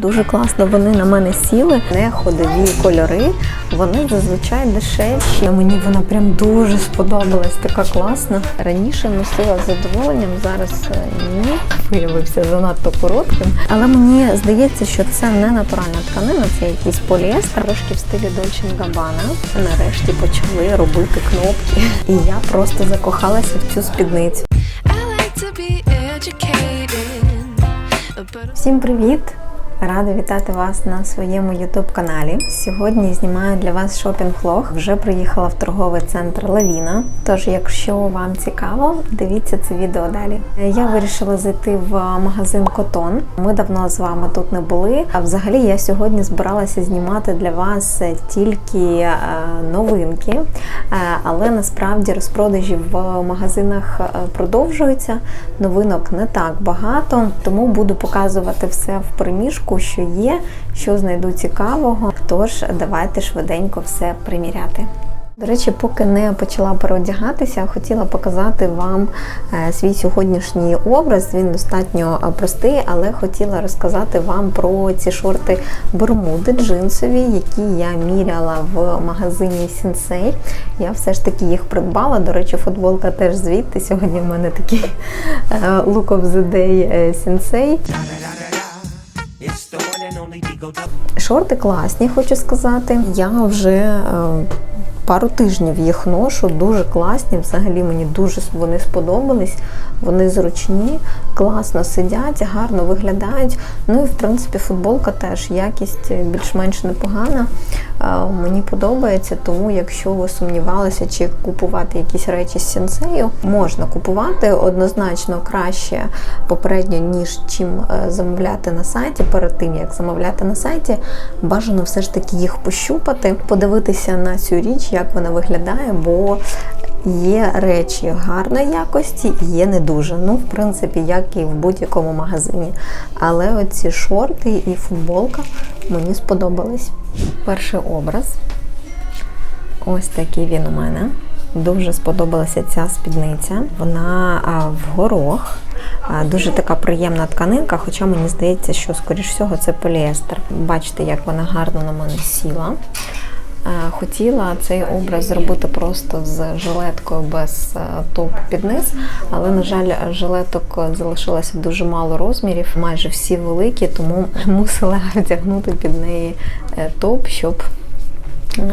Дуже класно вони на мене сіли. Не ходові кольори, вони зазвичай дешевші. Мені вона прям дуже сподобалась, така класна. Раніше носила з задоволенням, зараз е, ні. Виявився занадто коротким. Але мені здається, що це не натуральна тканина, це якийсь поліестер, трошки в стилі Dolce Gabbana. Нарешті почали робити кнопки. І я просто закохалася в цю спідницю. Всім привіт! Рада вітати вас на своєму youtube каналі. Сьогодні знімаю для вас шопінг-влог. Вже приїхала в торговий центр Лавіна. Тож, якщо вам цікаво, дивіться це відео далі. Я вирішила зайти в магазин Котон. Ми давно з вами тут не були. А взагалі я сьогодні збиралася знімати для вас тільки е, новинки, Е, але насправді розпродажі в магазинах е, продовжуються. Новинок не так багато, тому буду показувати все в приміжку, що є, що знайду цікавого. Тож давайте швиденько все приміряти. До речі, поки не почала переодягатися, хотіла показати вам е, свій сьогоднішній образ. Він достатньо е, простий, але хотіла розказати вам про ці шорти Бермуди джинсові, які я міряла в магазині Сінсей. Я все ж таки їх придбала. До речі, футболка теж звідти. Сьогодні в мене такий е, look of the day Сінсей. Шорти класні, хочу сказати. Я вже е, пару тижнів їх ношу, дуже класні. Взагалі мені дуже вони сподобались. Вони зручні, класно сидять, гарно виглядають. Ну і в принципі футболка теж якість більш-менш непогана. Мені подобається, тому якщо ви сумнівалися, чи купувати якісь речі з сенсею, можна купувати однозначно краще попередньо, ніж чим е, замовляти на сайті. Перед тим як замовляти на сайті, бажано все ж таки їх пощупати, подивитися на цю річ, як вона виглядає, бо Є речі гарної якості, є не дуже. Ну, в принципі, як і в будь-якому магазині. Але оці шорти і футболка мені сподобались. Перший образ. Ось такий він у мене. Дуже сподобалася ця спідниця. Вона в горох. Дуже така приємна тканинка, хоча мені здається, що, скоріш всього, це поліестер. Бачите, як вона гарно на мене сіла. Е, Хотіла цей образ зробити просто з жилеткою без е, топ під низ, але, на жаль, жилеток залишилося дуже мало розмірів, майже всі великі, тому мусила вдягнути під неї е, топ, щоб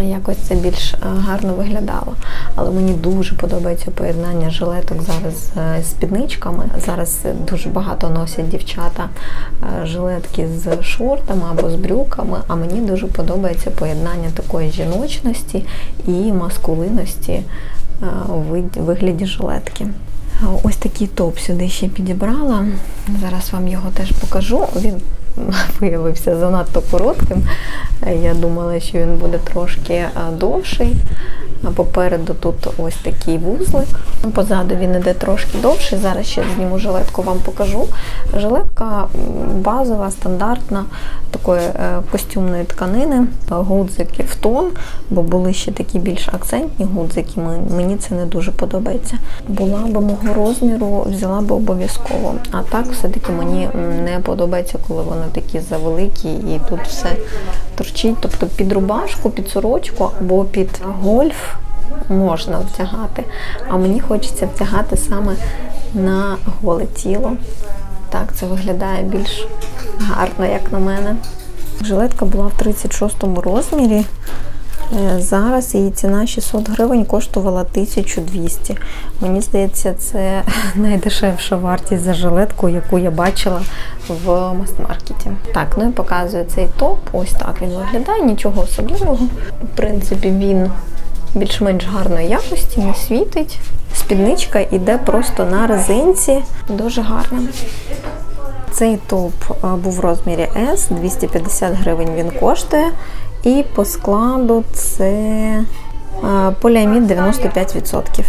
якось це більш е, гарно виглядало. Але мені дуже подобається поєднання жилеток зараз з спідничками. Зараз дуже багато носять дівчата е, жилетки з шортами або з брюками. А мені дуже подобається поєднання такої жіночності і маскулинності е, у вигляді жилетки. Ось такий топ сюди ще підібрала. Зараз вам його теж покажу. Він виявився занадто коротким. Я думала, що він буде трошки довший. Попереду тут ось такий вузлик. Позаду він іде трошки довший. Зараз ще зніму жилетку, вам покажу. Жилетка базова, стандартна, такої е, костюмної тканини, гудзики в тон, бо були ще такі більш акцентні гудзики. Мені це не дуже подобається. Була б мого розміру, взяла б обов'язково. А так все-таки мені не подобається, коли вони такі завеликі і тут все торчить. Тобто під рубашку, під сорочку або під гольф можна втягати. А мені хочеться втягати саме на голе тіло. Так, це виглядає більш гарно, як на мене. Жилетка була в 36 розмірі. Е, Зараз її ціна 600 гривень коштувала 1200. Мені здається, це найдешевша вартість за жилетку, яку я бачила в мастмаркеті. Так, ну і показую цей топ. Ось так він виглядає, нічого особливого. В принципі, він більш-менш гарної якості, не світить. Спідничка йде просто на резинці. Дуже гарна. Цей топ був в розмірі S, 250 гривень він коштує. І по складу це поліамід 95%.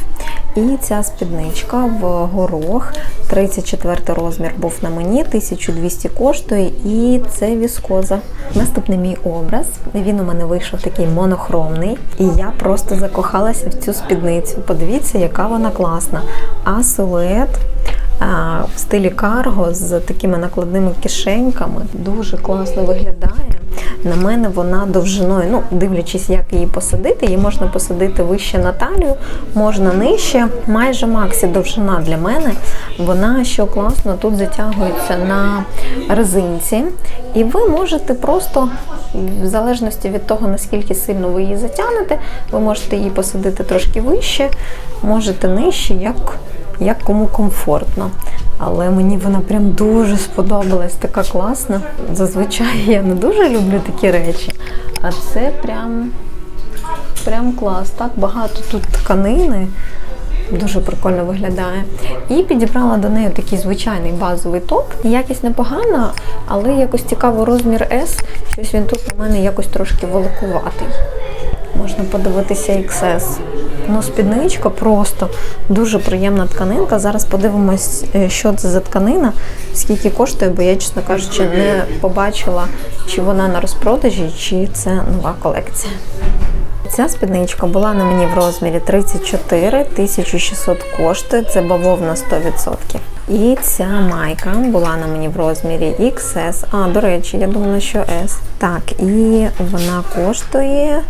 І ця спідничка в горох, 34 розмір був на мені, 1200 коштує, і це віскоза. Наступний мій образ. Він у мене вийшов такий монохромний, і я просто закохалася в цю спідницю. Подивіться, яка вона класна. А силует в стилі карго з такими накладними кишеньками. Дуже класно виглядає. На мене вона довжиною, ну дивлячись, як її посадити, її можна посадити вище на талію, можна нижче. Майже максі довжина для мене. Вона що класно тут затягується на резинці, і ви можете просто, в залежності від того, наскільки сильно ви її затягнете, ви можете її посадити трошки вище, можете нижче, як, як кому комфортно. Але мені вона прям дуже сподобалась, така класна. Зазвичай я не дуже люблю такі речі. А це прям, прям клас. Так багато тут тканини. Дуже прикольно виглядає. І підібрала до неї такий звичайний базовий топ. Якість непогана, але якось цікаво розмір S. Щось він тут у мене якось трошки великуватий. Можна подивитися XS. Ну, спідничка просто дуже приємна тканинка. Зараз подивимось, е, що це за тканина, скільки коштує, бо я, чесно кажучи, не побачила, чи вона на розпродажі, чи це нова колекція. Ця спідничка була на мені в розмірі 34, 1600 коштує, це бавовна 100%. І ця майка була на мені в розмірі XS. А, до речі, я думала, що S. Так, і вона коштує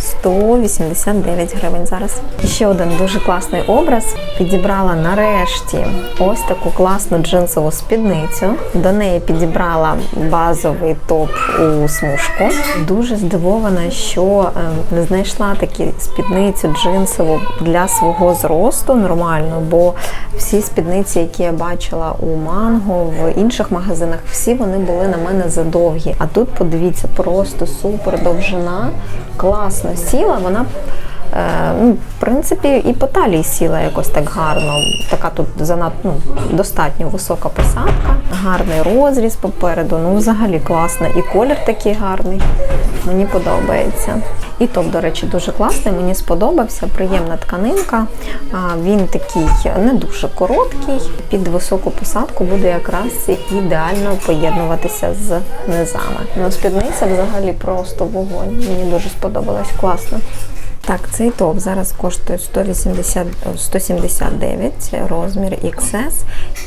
189 гривень зараз. І ще один дуже класний образ. Підібрала нарешті ось таку класну джинсову спідницю. До неї підібрала базовий топ у смужку. Дуже здивована, що е, не знайшла таку спідницю джинсову для свого зросту нормально, бо всі спідниці, які я бачила у манго в інших магазинах, всі вони були на мене задовгі. А тут подивіться, просто супер довжина, класно сіла. Вона ну, в принципі, і по талії сіла якось так гарно. Така тут занадто ну, достатньо висока посадка, гарний розріз попереду. Ну, взагалі класно. І колір такий гарний. Мені подобається. І топ, до речі, дуже класний. Мені сподобався. Приємна тканинка. Він такий не дуже короткий. Під високу посадку буде якраз ідеально поєднуватися з низами. Ну, спідниця взагалі просто вогонь. Мені дуже сподобалось. Класно. Так, цей топ зараз коштує 180, 179 розмір XS.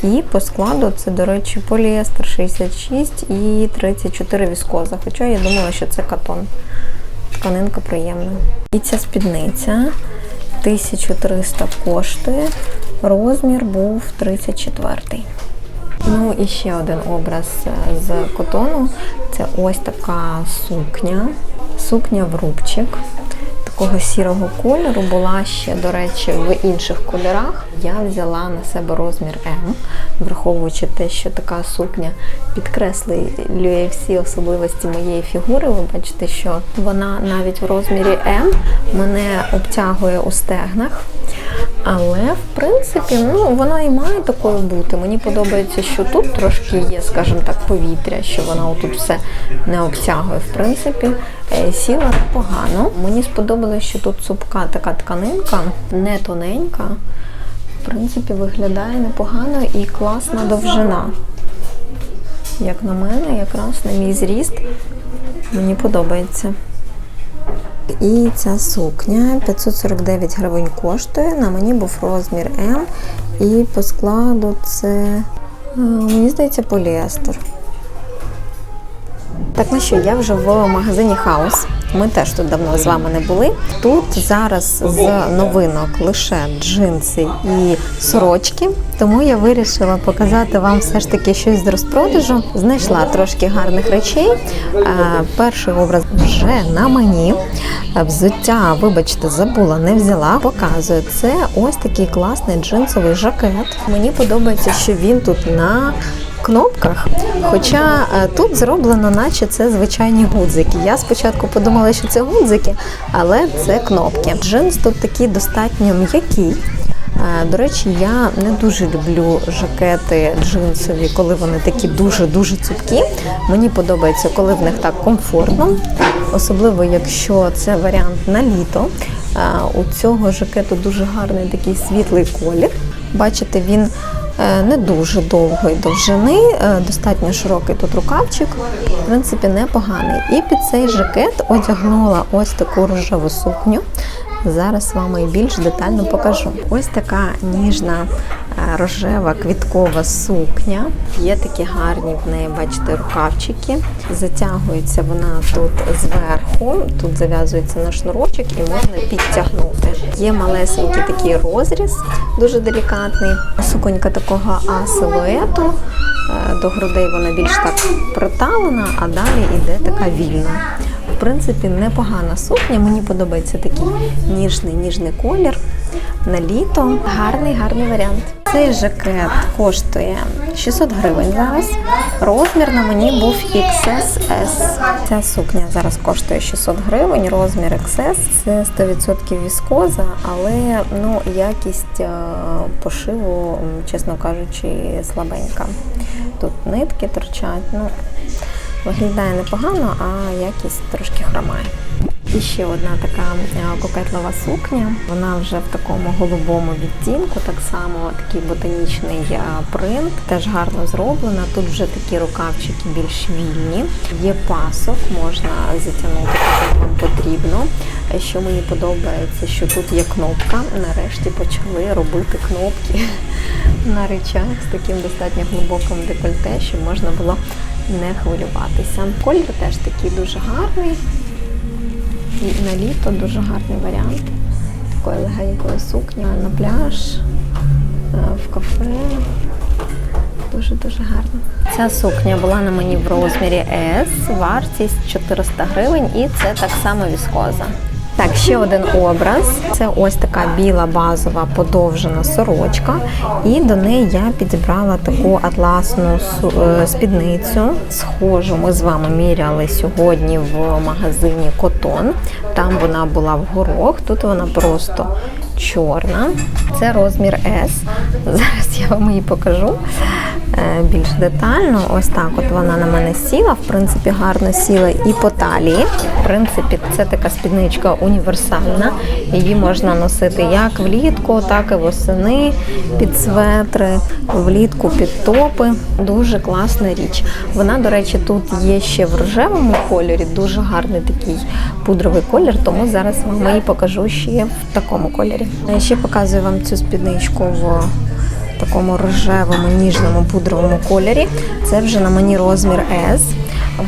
І по складу це, до речі, поліестер 66 і 34 віскоза. Хоча я думала, що це катон. Тканинка приємна. І ця спідниця 1300 коштує. Розмір був 34. Ну і ще один образ е, з котону. Це ось така сукня. Сукня в рубчик такого сірого кольору була ще, до речі, в інших кольорах. Я взяла на себе розмір М, враховуючи те, що така сукня підкреслює всі особливості моєї фігури. Ви бачите, що вона навіть в розмірі М мене обтягує у стегнах. Але, в принципі, ну, вона і має такою бути. Мені подобається, що тут трошки є, скажімо так, повітря, що вона отут все не обтягує. В принципі, е, сіла непогано. Мені сподобалося, що тут цупка така тканинка, не тоненька. В принципі, виглядає непогано і класна довжина. Як на мене, якраз на мій зріст, мені подобається. І ця сукня 549 гривень коштує. На мені був розмір М. І по складу це, е, мені здається, поліестер. Так, ну що, я вже в магазині Хаус. Ми теж тут давно з вами не були. Тут зараз з новинок лише джинси і сорочки, тому я вирішила показати вам все ж таки щось з розпродажу. Знайшла трошки гарних речей. Е, Перший образ вже на мені. Е, Взуття, вибачте, забула, не взяла. Показую. Це ось такий класний джинсовий жакет. Мені подобається, що він тут на кнопках. Хоча е, тут зроблено, наче це звичайні гудзики. Я спочатку подумала, що це гудзики, але це кнопки. Джинс тут такий достатньо м'який. Е, До речі, я не дуже люблю жакети джинсові, коли вони такі дуже-дуже цупкі. Мені подобається, коли в них так комфортно, особливо якщо це варіант на літо. Е, У цього жакету дуже гарний такий світлий колір. Бачите, він не дуже довгої довжини, е, достатньо широкий тут рукавчик, в принципі, непоганий. І під цей жакет одягнула ось таку рожеву сукню. Зараз вам і більш детально покажу. Ось така ніжна е, рожева квіткова сукня. Є такі гарні в неї, бачите, рукавчики. Затягується вона тут зверху, тут зав'язується на шнурочок і можна підтягнути. Є малесенький такий розріз, дуже делікатний. Суконька такого А-силуету. Е, До грудей вона більш так приталена, а далі йде така вільна. Принципі, непогана сукня. Мені подобається такий ніжний ніжний колір. На літо гарний, гарний варіант. Цей жакет коштує 600 гривень зараз. Розмір на мені був XSS. Ця сукня зараз коштує 600 гривень, розмір XS. Це 100% віскоза, але ну, якість е, пошиву, чесно кажучи, слабенька. Тут нитки торчать. Ну, Виглядає непогано, а якість трошки хромає. І ще одна така е, кокетлива сукня. Вона вже в такому голубому відтінку, так само такий ботанічний е, принт, теж гарно зроблена. Тут вже такі рукавчики більш вільні. Є пасок, можна затягнути як вам потрібно. Е, Що мені подобається, що тут є кнопка. Нарешті почали робити кнопки на речах з таким достатньо глибоким декольте, щоб можна було не хвилюватися. Колір теж такий дуже гарний. І на літо дуже гарний варіант. Такої легенької сукні на пляж, е, в кафе. Дуже-дуже гарно. Ця сукня була на мені в розмірі S, вартість 400 гривень, і це так само віскоза. Так, ще один образ. Це ось така біла базова подовжена сорочка. І до неї я підібрала таку атласну е, спідницю. Схожу, ми з вами міряли сьогодні в магазині Котон. Там вона була в горох, тут вона просто чорна. Це розмір S. Зараз я вам її покажу е, більш детально. Ось так от вона на мене сіла. В принципі, гарно сіла і по талії. В принципі, це така спідничка універсальна. Її можна носити як влітку, так і восени під светри, влітку під топи. Дуже класна річ. Вона, до речі, тут є ще в рожевому кольорі, дуже гарний такий пудровий колір, тому зараз вам її покажу ще в такому кольорі. Я ще показую вам цю спідничку в такому рожевому ніжному пудровому кольорі. Це вже на мені розмір S.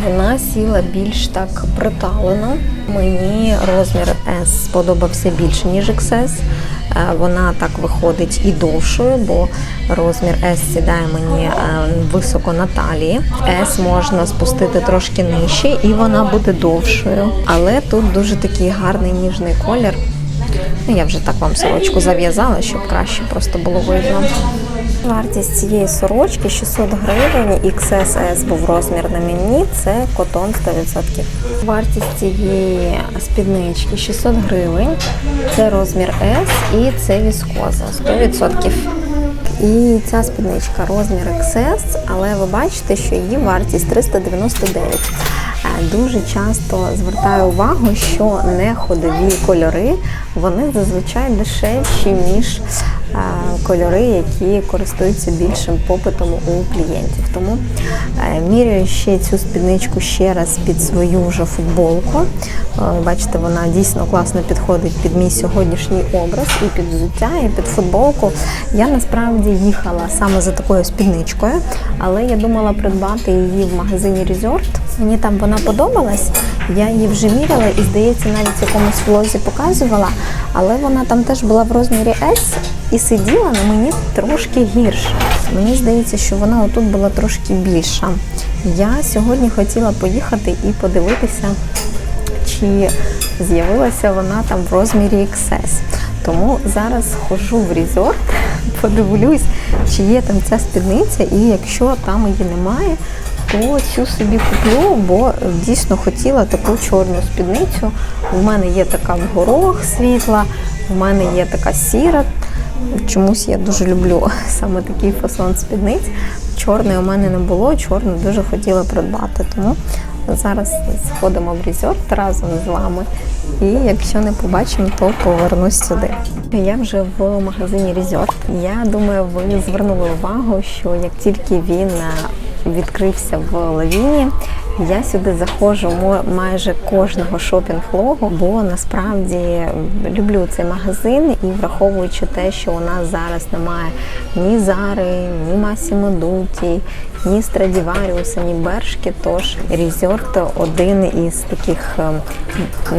Вона сіла більш так приталено. Мені розмір S сподобався більше, ніж XS. Е, Вона так виходить і довшою, бо розмір S сідає мені е, високо на талії. S можна спустити трошки нижче, і вона буде довшою. Але тут дуже такий гарний ніжний колір. Ну, я вже так вам сорочку зав'язала, щоб краще просто було видно. Вартість цієї сорочки 600 гривень, XSS був розмір на мені, це котон 100%. Вартість цієї спіднички 600 гривень, це розмір S і це віскоза 100%. І ця спідничка розмір XS, але ви бачите, що її вартість 399. Е, Дуже часто звертаю увагу, що не ходові кольори вони зазвичай дешевші, ніж кольори, які користуються більшим попитом у клієнтів. Тому е, міряю ще цю спідничку ще раз під свою вже футболку. Е, Бачите, вона дійсно класно підходить під мій сьогоднішній образ і під взуття, і під футболку. Я насправді їхала саме за такою спідничкою, але я думала придбати її в магазині Resort. Мені там вона подобалась. Я її вже міряла і, здається, навіть в якомусь влозі показувала, але вона там теж була в розмірі S і сиділа на мені трошки гірше. Мені здається, що вона отут була трошки більша. Я сьогодні хотіла поїхати і подивитися, чи з'явилася вона там в розмірі XS. Тому зараз схожу в резорт, подивлюсь, чи є там ця спідниця, і якщо там її немає, то цю собі куплю, бо дійсно хотіла таку чорну спідницю. У мене є така в горох світла, в мене є така сіра. Чомусь я дуже люблю саме такий фасон спідниць. Чорної у мене не було, чорну дуже хотіла придбати. Тому зараз сходимо в резорт разом з вами. І якщо не побачимо, то повернусь сюди. Я вже в магазині Resort. Я думаю, ви звернули увагу, що як тільки він е, відкрився в лавіні, Я сюди заходжу майже кожного шопінг-логу, бо насправді люблю цей магазин і враховуючи те, що у нас зараз немає ні Зари, ні масі Дуті, ні Страдіваріуса, ні Бершки. Тож Різорт один із таких ем,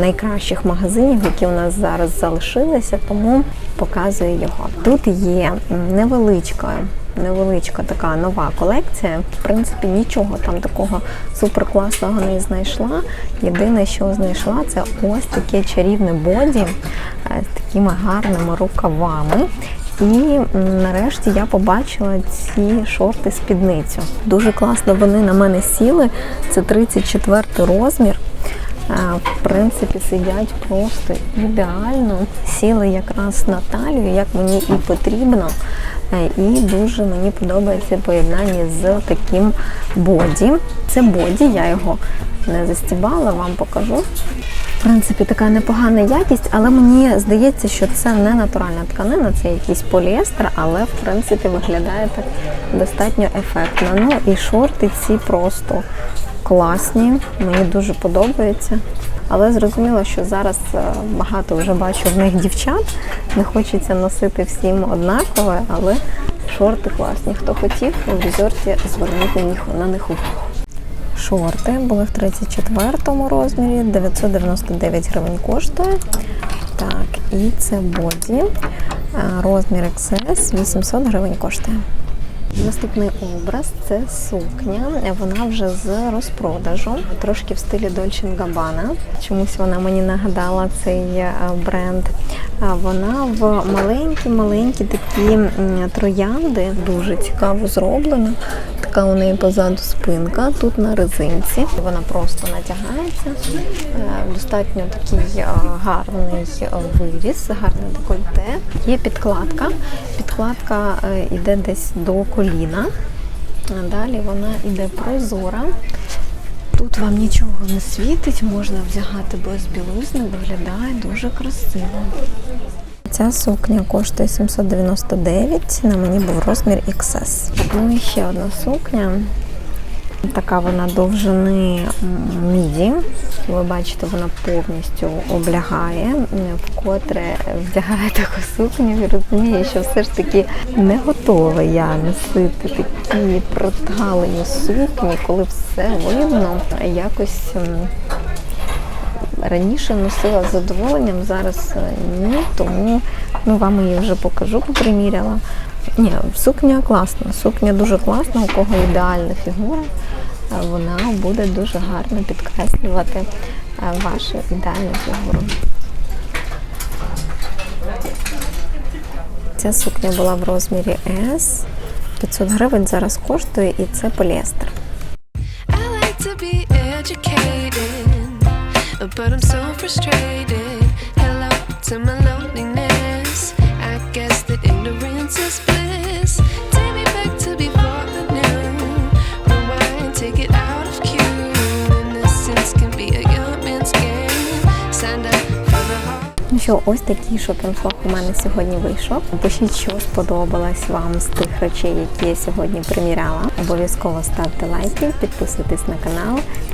найкращих магазинів, які у нас зараз залишилися, тому показую його. Тут є невеличка. Невеличка така нова колекція. В принципі, нічого там такого суперкласного не знайшла. Єдине, що знайшла, це ось таке чарівне боді е, з такими гарними рукавами. І нарешті я побачила ці шорти спідницю. Дуже класно вони на мене сіли. Це 34 розмір. Е, В принципі, сидять просто ідеально. Сіли якраз на талію, як мені і потрібно. Е, І дуже мені подобається поєднання з таким боді. Це боді, я його не застібала, вам покажу. В принципі, така непогана якість, але мені здається, що це не натуральна тканина, це якийсь поліестер, але в принципі виглядає так достатньо ефектно. Ну і шорти ці просто класні, мені дуже подобається. Але зрозуміло, що зараз е, багато вже бачу в них дівчат. Не хочеться носити всім однакове, але шорти класні. Хто хотів, у резорті звернути на них- на них увагу. Шорти були в 34 розмірі, 999 гривень коштує. Так, і це боді. е, Розмір XS 800 гривень коштує. Наступний образ це сукня. Вона вже з розпродажу, трошки в стилі Dolce Gabbana. Чомусь вона мені нагадала цей е, бренд. Вона в маленькі-маленькі такі троянди, дуже цікаво зроблена. Така у неї позаду спинка, тут на резинці. Вона просто натягається. Е, Достатньо такий е, гарний е, виріс, гарне декольте. Є підкладка. Підкладка йде десь до коліна. Далі вона йде прозора. Тут вам нічого не світить, можна вдягати без білизни, виглядає дуже красиво. Ця сукня коштує 799, на мені був розмір XS. Ну і ще одна сукня. Така вона довжини міді. Ви бачите, вона повністю облягає. Вкотре вдягає таку сукню і розуміє, що все ж таки не готова я носити такі протгалені сукні, коли все видно. Якось раніше носила з задоволенням, зараз е, ні, тому ну, вам її вже покажу, приміряла. Ні, сукня класна, сукня дуже класна, у кого ідеальна фігура, е, вона буде дуже гарно підкреслювати е, вашу ідеальну фігуру. Ця сукня була в розмірі S. 500 гривень зараз коштує і це поліестер. But I'm so frustrated. Hello to my loneliness. I guess that ignorance is bliss. Take me back to before I knew. Rewind, take it out of cue. Innocence can be a young man's game. Signed up for the heart. Ну що, ось такий шопінг-влог у мене сьогодні вийшов. Пишіть, що сподобалось вам з тих речей, які я сьогодні приміряла. Обов'язково ставте лайки, підписуйтесь на канал